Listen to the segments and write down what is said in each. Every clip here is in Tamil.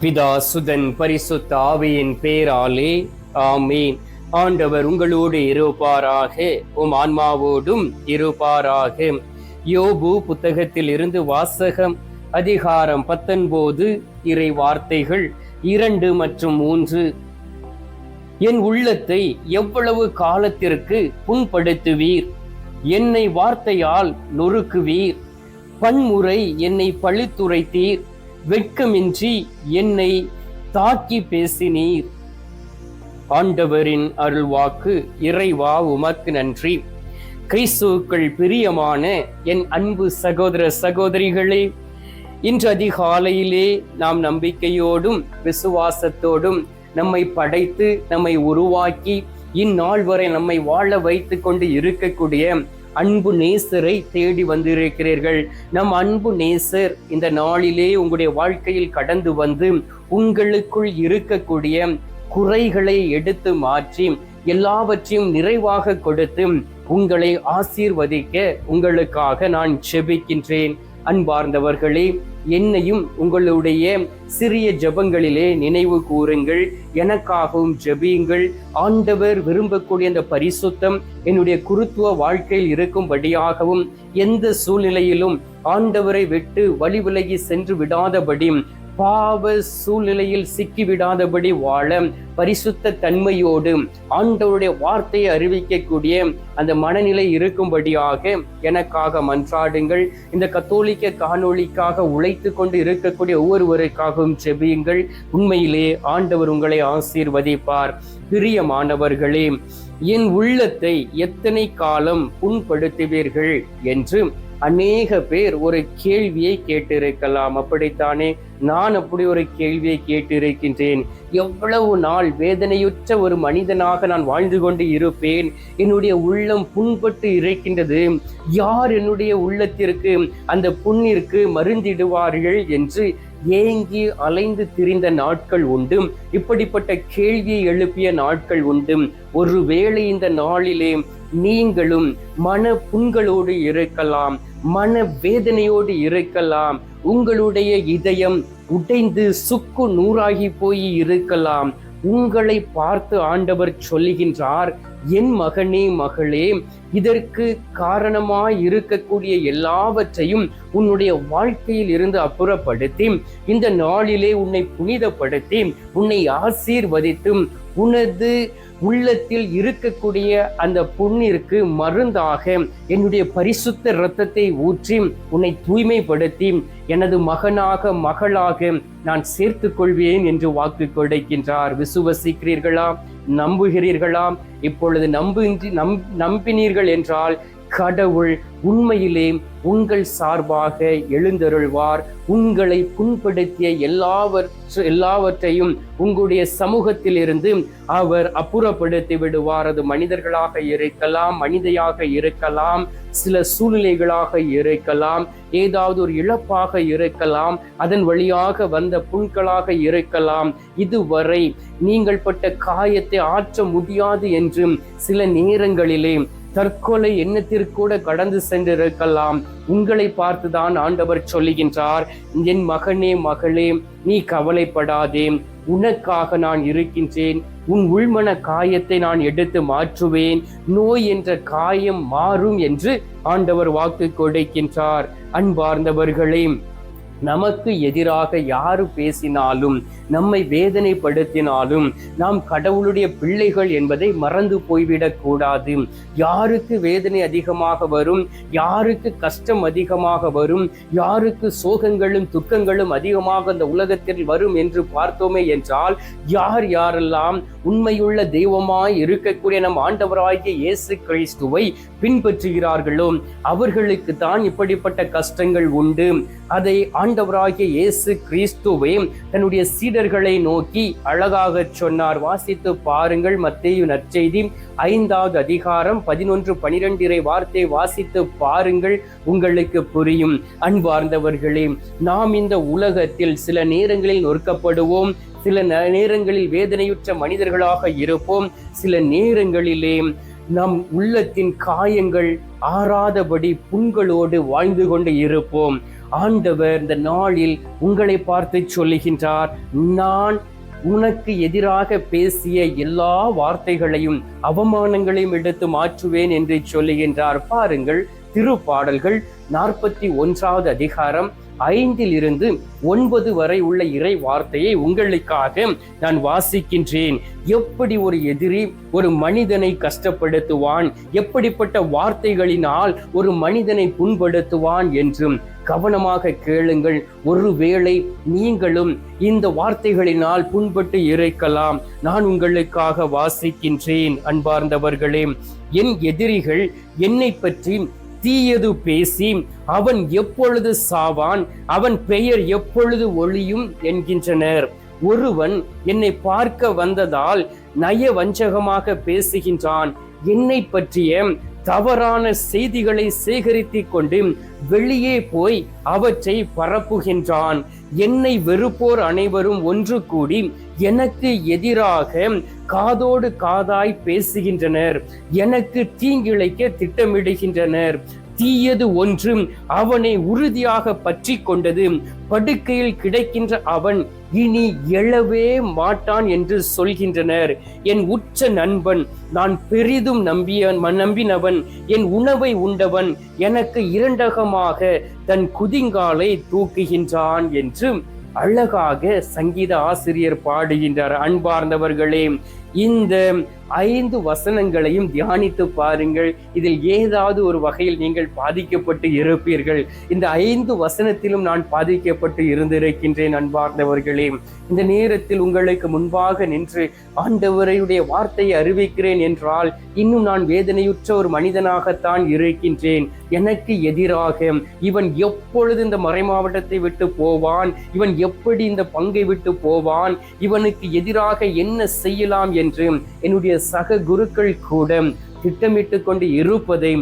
பிதா சுதன் பரிசுத்த ஆவியின் பேராலே. ஆமீன். ஆண்டவர் உங்களோடு இருப்பாராக. உம் ஆன்மாவோடும் இருப்பாராக. யோபு புத்தகத்தில் இருந்து வாசகம் அதிகாரம் பத்தொன்பது இறை வார்த்தைகள் இரண்டு மற்றும் மூன்று. என் உள்ளத்தை எவ்வளவு காலத்திற்கு புண்படுத்துவீர்? என்னை வார்த்தையால் நொறுக்குவீர்? பன்முறை என்னை பழித்துரைத்தீர்? வெட்கமின்றி என்னை தாக்கி பேசினீர். ஆண்டவரின் அருள்வாக்கு இறைவா உமக்கு நன்றி. கிறிஸ்துக்கள் பிரியமான என் அன்பு சகோதர சகோதரிகளே இன்று அதிகாலையிலே நாம் நம்பிக்கையோடும் விசுவாசத்தோடும் நம்மை படைத்து நம்மை உருவாக்கி இந்நாள் வரை நம்மை வாழ வைத்து கொண்டு இருக்கக்கூடிய அன்பு நேசரை தேடி வந்திருக்கிறீர்கள். நம் அன்பு நேசர் இந்த நாளிலே உங்களுடைய வாழ்க்கையில் கடந்து வந்து உங்களுக்குள் இருக்கக்கூடிய குறைகளை எடுத்து மாற்றி எல்லாவற்றையும் நிறைவாக கொடுத்து உங்களை ஆசீர்வதிக்க உங்களுக்காக நான் செபிக்கின்றேன். அன்பார்ந்தவர்களே என்னையும் உங்களுடைய சிறிய ஜெபங்களிலே நினைவு கூறுங்கள். எனக்காகவும் ஜெபியுங்கள். ஆண்டவர் விரும்பக்கூடிய அந்த பரிசுத்தம் என்னுடைய குருத்துவ வாழ்க்கையில் இருக்கும்படியாகவும் எந்த சூழ்நிலையிலும் ஆண்டவரை விட்டு வழி விலகி சென்று விடாதபடி பாவ சூழ்நிலையில் சிக்கிவிடாதபடி வாழ பரிசுத்த தன்மையோடு ஆண்டவருடைய வார்த்தையை அறிவிக்கக்கூடிய அந்த மனநிலை இருக்கும்படியாக எனக்காக மன்றாடுங்கள். இந்த கத்தோலிக்க காணொளிக்காக உழைத்து கொண்டு இருக்கக்கூடிய ஒவ்வொருவருக்காகவும் செபியுங்கள் உண்மையிலே ஆண்டவர் உங்களை ஆசீர்வதிப்பார். பிரியமானவர்களே என் உள்ளத்தை எத்தனை காலம் புண்படுத்துவீர்கள் என்று அநேக பேர் ஒரு கேள்வியை கேட்டிருக்கலாம். அப்படித்தானே? நான் அப்படி ஒரு கேள்வியை கேட்டிருக்கின்றேன். எவ்வளவு நாள் வேதனையுற்ற ஒரு மனிதனாக நான் வாழ்ந்து கொண்டு இருப்பேன். என்னுடைய உள்ளம் புண்பட்டு இருக்கின்றது. யார் என்னுடைய உள்ளத்திற்கு அந்த புண்ணிற்கு மருந்திடுவார்கள் என்று ஏங்கி அலைந்து திரிந்த நாட்கள் உண்டு. இப்படிப்பட்ட கேள்வியை எழுப்பிய நாட்கள் உண்டு. ஒருவேளை இந்த நாளிலே நீங்களும் மன புண்களோடு இருக்கலாம் மன வேதனையோடு இருக்கலாம் உங்களுடைய இதயம் உடைந்து சுக்கு நூறாகி போய் இருக்கலாம். உங்களை பார்த்து ஆண்டவர் சொல்லுகின்றார் என் மகனே மகளே இதற்கு காரணமாய் இருக்கக்கூடிய எல்லாவற்றையும் உன்னுடைய வாழ்க்கையில் இருந்து அப்புறப்படுத்தி இந்த நாளிலே உன்னை புனிதப்படுத்தி உன்னை ஆசீர்வதித்தும் உனது உள்ளத்தில் இருக்கக்கூடிய அந்த புண்ணிற்கு மருந்தாக என்னுடைய பரிசுத்த இரத்தத்தை ஊற்றி உன்னை தூய்மைப்படுத்தி எனது மகனாக மகளாக நான் சேர்த்து கொள்வேன் என்று வாக்கு கொடுக்கின்றார் விசுவசிக்கிறீர்களா? நம்புகிறீர்களா? இப்பொழுது நம்புகின்றி நம் நம்பினீர்கள் என்றால் கடவுள் உண்மையிலே உங்கள் சார்பாக எழுந்தருள்வார். உங்களை புண்படுத்திய எல்லாவற்ற எல்லாவற்றையும் உங்களுடைய சமூகத்தில் இருந்து அவர் அப்புறப்படுத்தி விடுவார். அது மனிதர்களாக இருக்கலாம் மனிதையாக இருக்கலாம் சில சூழ்நிலைகளாக இருக்கலாம் ஏதாவது ஒரு இழப்பாக இருக்கலாம் அதன் வழியாக வந்த புண்களாக இருக்கலாம். இதுவரை நீங்கள் பட்ட காயத்தை ஆற்ற முடியாது என்றும் சில நேரங்களிலே தற்கொலை எண்ணத்திற்கூட கடந்து சென்றிருக்கலாம். உங்களை பார்த்துதான் ஆண்டவர் சொல்லுகின்றார் என் மகனே மகளே நீ கவலைப்படாதே. உனக்காக நான் இருக்கின்றேன். உன் உள்மன காயத்தை நான் எடுத்து மாற்றுவேன். நோய் என்ற காயம் மாறும் என்று ஆண்டவர் வாக்கு கொடுக்கின்றார். அன்பார்ந்தவர்களே நமக்கு எதிராக யாரு பேசினாலும் நம்மை வேதனைப்படுத்தினாலும் நாம் கடவுளுடைய பிள்ளைகள் என்பதை மறந்து போய்விடக் கூடாது. யாருக்கு வேதனை அதிகமாக வரும் யாருக்கு கஷ்டம் அதிகமாக வரும் யாருக்கு சோகங்களும் துக்கங்களும் அதிகமாக அந்த உலகத்தில் வரும் என்று பார்த்தோமே என்றால் யார் யாரெல்லாம் உண்மையுள்ள தெய்வமாய் இருக்கக்கூடிய நம் ஆண்டவராகிய இயேசு கிறிஸ்துவை பின்பற்றுகிறார்களோ அவர்களுக்கு தான் இப்படிப்பட்ட கஷ்டங்கள் உண்டு. அதை ஆண்டவராகிய இயேசு கிறிஸ்துவே தன்னுடைய சீடர்களை நோக்கி அழகாக சொன்னார். வாசித்து பாருங்கள் மத்தேயு நற்செய்தி. ஐந்தாவது அதிகாரம் பதினொன்று பனிரெண்டிரை வார்த்தை வாசித்து பாருங்கள் உங்களுக்கு புரியும். அன்பார்ந்தவர்களே நாம் இந்த உலகத்தில் சில நேரங்களில் நொறுக்கப்படுவோம் சில நேரங்களில் வேதனையுற்ற மனிதர்களாக இருப்போம். சில நேரங்களிலே நம் உள்ளத்தின் காயங்கள் ஆறாதபடி புண்களோடு வாழ்ந்து கொண்டு இருப்போம். ஆண்டவர் இந்த நாளில் உங்களை பார்த்து சொல்லுகின்றார் நான் உனக்கு எதிராக பேசிய எல்லா வார்த்தைகளையும் அவமானங்களையும் எடுத்து மாற்றுவேன் என்று சொல்லுகின்றார். பாருங்கள் திருப்பாடல்கள் நாற்பத்தி ஒன்றாவது அதிகாரம் ஐந்தில் இருந்து ஒன்பது வரை உள்ள இறை வார்த்தையை உங்களுக்காக நான் வாசிக்கின்றேன். எப்படி ஒரு எதிரி ஒரு மனிதனை கஷ்டப்படுத்துவான்? எப்படிப்பட்ட வார்த்தைகளினால் ஒரு மனிதனை புண்படுத்துவான் என்றும் கவனமாக கேளுங்கள். ஒருவேளை நீங்களும் இந்த வார்த்தைகளினால் புண்பட்டு இருக்கலாம் நான் உங்களுக்காக வாசிக்கின்றேன் அன்பார்ந்தவர்களே. என் எதிரிகள் என்னை பற்றி தீயது பேசி அவன் எப்பொழுது சாவான்? அவன் பெயர் எப்பொழுது ஒளியும் என்கின்றனர். ஒருவன் என்னை பார்க்க வந்ததால் நய வஞ்சகமாக பேசுகின்றான். என்னை பற்றிய தவறான செய்திகளை சேகரித்துக் கொண்டு வெளியே போய் அவற்றை பரப்புகின்றான். என்னை வெறுப்போர் அனைவரும் ஒன்று கூடி எனக்கு எதிராக காதோடு காதாய் பேசுகின்றனர். எனக்கு தீங்கிழைக்க திட்டமிடுகின்றனர். தீயது ஒன்றும் அவனை உறுதியாக பற்றி கொண்டது. படுக்கையில் கிடைக்கின்ற அவன் இனி எழவே மாட்டான் என்று சொல்கின்றனர். என் உச்ச நண்பன் நான் பெரிதும் நம்பிய நம்பினவன் என் உணவை உண்டவன் எனக்கு இரண்டகமாக தன் குதிங்காலை தூக்குகின்றான் என்று அழகாக சங்கீத ஆசிரியர் பாடுகின்றார் அன்பார்ந்தவர்களே. இந்த ஐந்து வசனங்களையும் தியானித்து பாருங்கள். இதில் ஏதாவது ஒரு வகையில் நீங்கள் பாதிக்கப்பட்டு இருப்பீர்கள். இந்த ஐந்து வசனத்திலும் நான் பாதிக்கப்பட்டு இருந்திருக்கின்றேன் அன்பார்ந்தவர்களே. இந்த நேரத்தில் உங்களுக்கு முன்பாக நின்று ஆண்டவரையுடைய வார்த்தையை அறிவிக்கிறேன் என்றால் இன்னும் நான் வேதனையுற்ற ஒரு மனிதனாகத்தான் இருக்கின்றேன். எனக்கு எதிராக இவன் எப்பொழுது இந்த மறைமாவட்டத்தை விட்டு போவான்? இவன் எப்படி இந்த பங்கை விட்டு போவான்? இவனுக்கு எதிராக என்ன செய்யலாம் என்று என்னுடைய சக குருக்கள் கூட திட்டமிட்டு கொண்டு இருப்பதை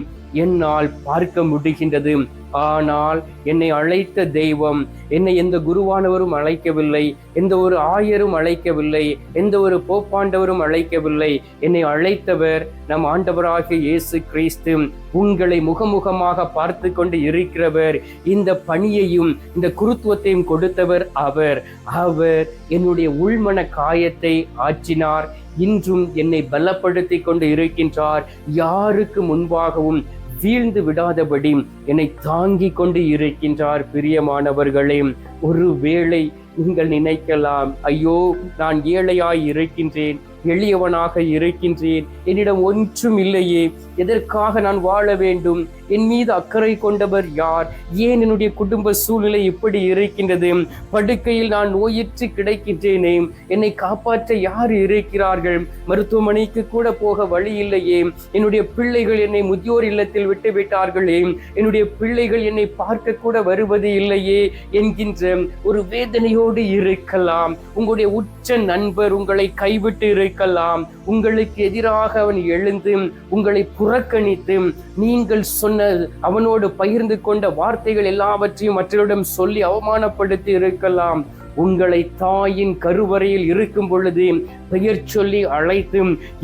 என்னால் பார்க்க முடிகின்றது. ஆனால் என்னை அழைத்த தெய்வம் என்னை எந்த குருவானவரும் அழைக்கவில்லை எந்த ஒரு ஆயரும் அழைக்கவில்லை எந்த ஒரு போப்பாண்டவரும் அழைக்கவில்லை. என்னை அழைத்தவர் நம் ஆண்டவராகிய இயேசு கிறிஸ்து. உங்களை முகமுகமாக பார்த்து கொண்டு இருக்கிறவர். இந்த பணியையும் இந்த குருத்துவத்தையும் கொடுத்தவர் அவர். அவர் என்னுடைய உள்மன காயத்தை ஆற்றினார். இன்றும் என்னை பலப்படுத்தி கொண்டு இருக்கின்றார். யாருக்கு முன்பாகவும் வீழ்ந்து விடாதபடி என்னை தாங்கி கொண்டு இருக்கின்றார் பிரியமானவர்களே. ஒருவேளை நீங்கள் நினைக்கலாம் ஐயோ நான் ஏழையாய் இருக்கின்றேன் எளியவனாக இருக்கின்றேன். என்னிடம் ஒன்றும் இல்லையே. எதற்காக நான் வாழ வேண்டும்? என் மீது அக்கறை கொண்டவர் யார்? ஏன் என்னுடைய குடும்ப சூழ்நிலை இப்படி இருக்கின்றது? படுக்கையில் நான் நோயிற்று கிடைக்கின்றேனே. என்னை காப்பாற்ற யார் இருக்கிறார்கள்? மருத்துவமனைக்கு கூட போக வழி இல்லையே. என்னுடைய பிள்ளைகள் என்னை முதியோர் இல்லத்தில் விட்டு விட்டார்களே. என்னுடைய பிள்ளைகள் என்னை பார்க்க கூட வருவது இல்லையே என்கின்ற ஒரு வேதனையோடு இருக்கலாம். உங்களுடைய உச்ச நண்பர் உங்களை கைவிட்டு இருக்கலாம் உங்களுக்கு எதிராக அவன் எழுந்து உங்களை புறக்கணித்து நீங்கள் சொன்ன அவனோடு பகிர்ந்து கொண்ட வார்த்தைகள் எல்லாவற்றையும் மற்றவரிடம் சொல்லி அவமானப்படுத்தி இருக்கலாம். உங்களை தாயின் கருவறையில் இருக்கும் பொழுது பெயர் சொல்லி அழைத்து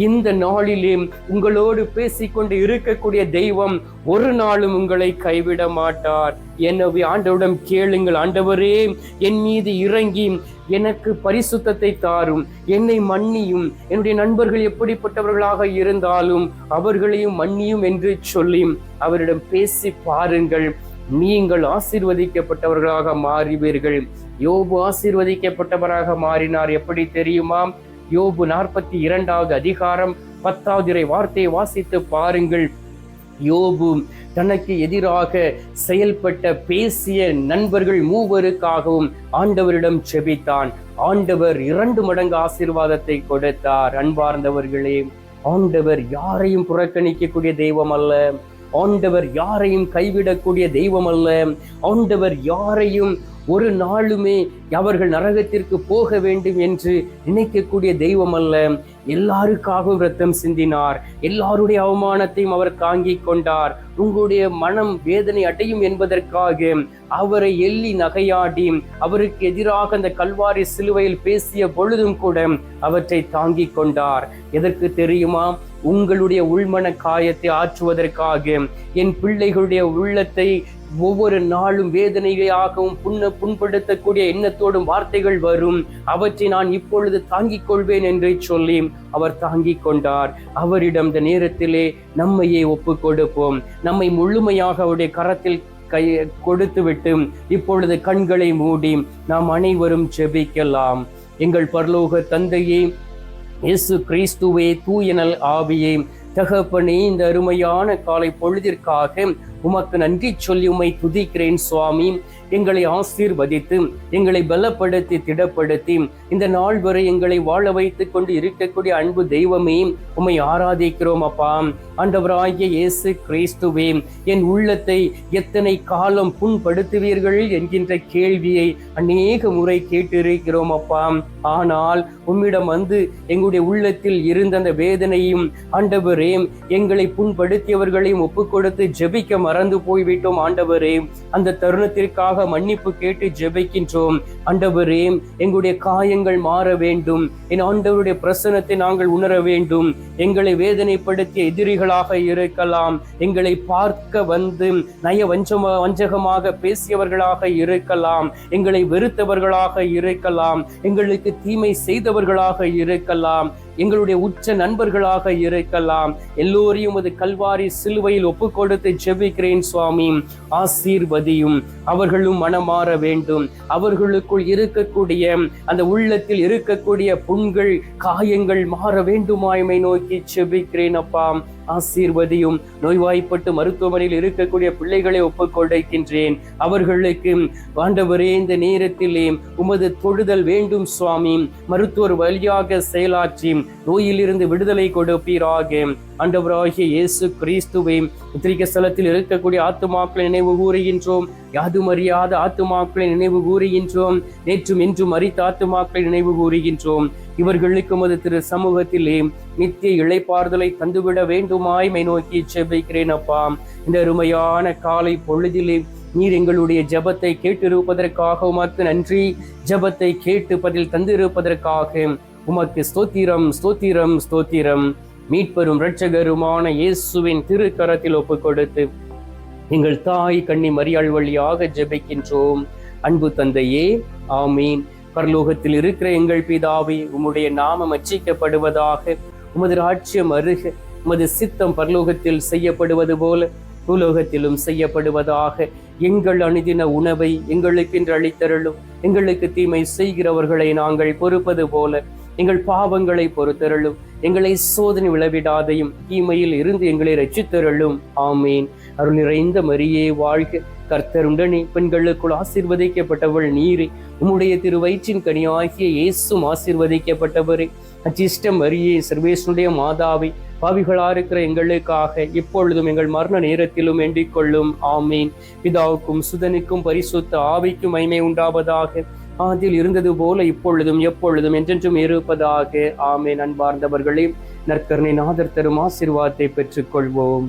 இந்த நாளிலே உங்களோடு பேசிக்கொண்டு இருக்கக்கூடிய தெய்வம் ஒரு நாளும் உங்களை கைவிட மாட்டார். எனவே ஆண்டவிடம் கேளுங்கள் ஆண்டவரே என் மீது இறங்கி எனக்கு பரிசுத்தத்தை தாரும். என்னை மன்னியும். என்னுடைய நண்பர்கள் எப்படிப்பட்டவர்களாக இருந்தாலும் அவர்களையும் மன்னியும் என்று சொல்லி அவரிடம் பேசி பாருங்கள். நீங்கள் ஆசீர்வதிக்கப்பட்டவர்களாக மாறுவீர்கள். யோபு ஆசீர்வதிக்கப்பட்டவராக மாறினார். எப்படி தெரியுமா யோபு நாற்பத்தி இரண்டாவது அதிகாரம் பத்தாவது வார்த்தையை வாசித்து பாருங்கள். யோபு தனக்கு எதிராக செயல்பட்ட பேசிய நண்பர்கள் மூவருக்காகவும் ஆண்டவரிடம் செபித்தான். ஆண்டவர் இரண்டு மடங்கு ஆசீர்வாதத்தை கொடுத்தார். அன்பார்ந்தவர்களே ஆண்டவர் யாரையும் புறக்கணிக்கக்கூடிய தெய்வம் அல்ல. ஆண்டவர் யாரையும் கைவிடக்கூடிய தெய்வம் அல்ல. ஆண்டவர் யாரையும் ஒரு நாளுமே அவர்கள் நரகத்திற்கு போக வேண்டும் என்று நினைக்கக்கூடிய தெய்வம் அல்ல எல்லாருக்காகவும் ரத்தம் சிந்தினார். எல்லாருடைய அவமானத்தையும் அவர் தாங்கிக் கொண்டார். உங்களுடைய மனம் வேதனை அடையும் என்பதற்காக அவரை எள்ளி நகையாடி அவருக்கு எதிராக அந்த கல்வாரி சிலுவையில் பேசிய பொழுதும் கூட அவற்றை தாங்கிக் கொண்டார். எதற்கு தெரியுமா? உங்களுடைய உள்மன காயத்தை ஆற்றுவதற்காக என் பிள்ளைகளுடைய உள்ளத்தை ஒவ்வொரு நாளும் வேதனையாகவும் புண்ண புண்படுத்தக்கூடிய எண்ணத்தோடும் வார்த்தைகள் வரும். அவற்றை நான் இப்பொழுது தாங்கிக் கொள்வேன் என்று சொல்லி அவர் தாங்கிக் கொண்டார். அவரிடம் இந்த நேரத்திலே நம்மையே ஒப்பு கொடுப்போம். நம்மை முழுமையாக அவருடைய கரத்தில் கை கொடுத்துவிட்டு இப்பொழுது கண்களை மூடி நாம் அனைவரும் ஜெபிக்கலாம். எங்கள் பரலோக தந்தையே இயேசு கிறிஸ்துவே தூயனல் ஆவியே தகப்பனே இந்த அருமையான காலை பொழுதிற்காக உமக்கு நன்றி சொல்லி உமை துதிக்கிறேன் சுவாமி. எங்களை ஆசீர்வதித்து எங்களை பலப்படுத்தி திடப்படுத்தி இந்த நாள் வரை எங்களை வாழ வைத்து கொண்டு இருக்கக்கூடிய அன்பு தெய்வமே உம்மை ஆராதிக்கிறோம் அப்பா. ஆண்டவராகிய இயேசு கிறிஸ்துவே என் உள்ளத்தை எத்தனை காலம் புண்படுத்துவீர்கள் என்கின்ற கேள்வியை அநேக முறை கேட்டிருக்கிறோம் அப்பா. ஆனால் உம்மிடம் வந்து எங்களுடைய உள்ளத்தில் இருந்த அந்த வேதனையும் ஆண்டவரே எங்களை புண்படுத்தியவர்களையும் ஒப்புக்கொடுத்து ஜெபிக்க மறந்து போய்விட்டோம் ஆண்டவரே. அந்த தருணத்திற்காக மன்னிப்பு கேட்டு ஜெபிக்கின்றோம். ஆண்டவரே எங்களுடைய காயங்கள் மாற வேண்டும். என் ஆண்டவருடைய பிரசனத்தை நாங்கள் உணர வேண்டும். எங்களை வேதனைப்படுத்திய எதிரிகளாக இருக்கலாம். எங்களை பார்க்க வந்து நய வஞ்சம வஞ்சகமாக பேசியவர்களாக இருக்கலாம். எங்களை வெறுத்தவர்களாக இருக்கலாம். எங்களுக்கு தீமை செய்தவர்களாக இருக்கலாம். எங்களுடைய உச்ச நண்பர்களாக இருக்கலாம். எல்லோரையும் அது கல்வாரி சிலுவையில் ஒப்பு கொடுத்து ஜெபிக்கிறேன் சுவாமி. ஆசீர்வதியும். அவர்களும் மனமாற வேண்டும். அவர்களுக்குள் இருக்கக்கூடிய அந்த உள்ளத்தில் இருக்கக்கூடிய புண்கள் காயங்கள் மாற வேண்டுமாய்மை நோக்கி செபிக்கிறேன் அப்பா. ஆசீர்வதியும். நோய்வாய்ப்பட்டு மருத்துவமனையில் இருக்கக்கூடிய பிள்ளைகளை ஒப்புக்கொண்டிருக்கின்றேன் அவர்களுக்கு ஆண்டவரே இந்த நேரத்திலே உமது தொழுதல் வேண்டும் சுவாமி. மருத்துவர் வழியாக செயலாற்றி நோயிலிருந்து விடுதலை கொடுப்பீராக. ஆண்டவராகிய இயேசு கிறிஸ்துவை உத்திரிக்க ஸ்தலத்தில் இருக்கக்கூடிய ஆத்துமாக்களை நினைவு கூறுகின்றோம். யாதும் அறியாத ஆத்துமாக்களை நினைவு கூறுகின்றோம். நேற்றும் இன்றும் அறித்த ஆத்துமாக்களை நினைவு கூறுகின்றோம். இவர்களுக்கு மது திரு சமூகத்திலே நித்திய இளைப்பாறுதலை தந்துவிட வேண்டுமாய் மை நோக்கி செவ்வைக்கிறேன் அப்பா. இந்த அருமையான காலை பொழுதிலே நீர் எங்களுடைய ஜெபத்தை கேட்டிருப்பதற்காக உமக்கு நன்றி. ஜெபத்தை கேட்டு பதில் தந்திருப்பதற்காக உமக்கு ஸ்தோத்திரம் ஸ்தோத்திரம் ஸ்தோத்திரம். மீட்பெரும் இரட்சகருமான இயேசுவின் திருக்கரத்தில் ஒப்புக் கொடுத்து எங்கள் தாய் கண்ணி மரியாள் வழியாக ஜெபிக்கின்றோம். அன்பு தந்தையே ஆமீன். பரலோகத்தில் இருக்கிற எங்கள் பிதாவே உம்முடைய நாமம் அச்சிக்கப்படுவதாக உமது ராட்சியம் அருக உமது சித்தம் பரலோகத்தில் செய்யப்படுவது போல பூலோகத்திலும் செய்யப்படுவதாக எங்கள் அணுதின உணவை எங்களுக்கென்று அளித்தருளும். எங்களுக்கு தீமை செய்கிறவர்களை நாங்கள் பொறுப்பது போல எங்கள் பாவங்களை பொறுத்தருளும். எங்களை சோதனை விளைவிடாதையும் தீமையில் இருந்து எங்களை ரச்சித்தருளும் ஆமீன். அருள் நிறைந்த மரியே வாழ்க. கர்த்தருடனே பெண்களுக்குள் ஆசீர்வதிக்கப்பட்டவள் நீரே. உம்முடைய திருவயிற்றின் கனியாகிய இயேசும் ஆசிர்வதிக்கப்பட்டவரே. அஜிஷ்டம் அரியே சர்வேசனுடைய மாதாவை பாவிகளா இருக்கிற எங்களுக்காக இப்பொழுதும் எங்கள் மரண நேரத்திலும் வேண்டிக்கொள்ளும் ஆமீன். பிதாவுக்கும் சுதனுக்கும் பரிசுத்த ஆவிக்கும் மைமை உண்டாவதாக. அதில் இருந்தது போல இப்பொழுதும் எப்பொழுதும் என்றென்றும் இருப்பதாக. ஆமேன். அன்பார்ந்தவர்களே நற்கருணை நாதர் தரும் ஆசிர்வாதத்தை பெற்றுக்கொள்வோம்.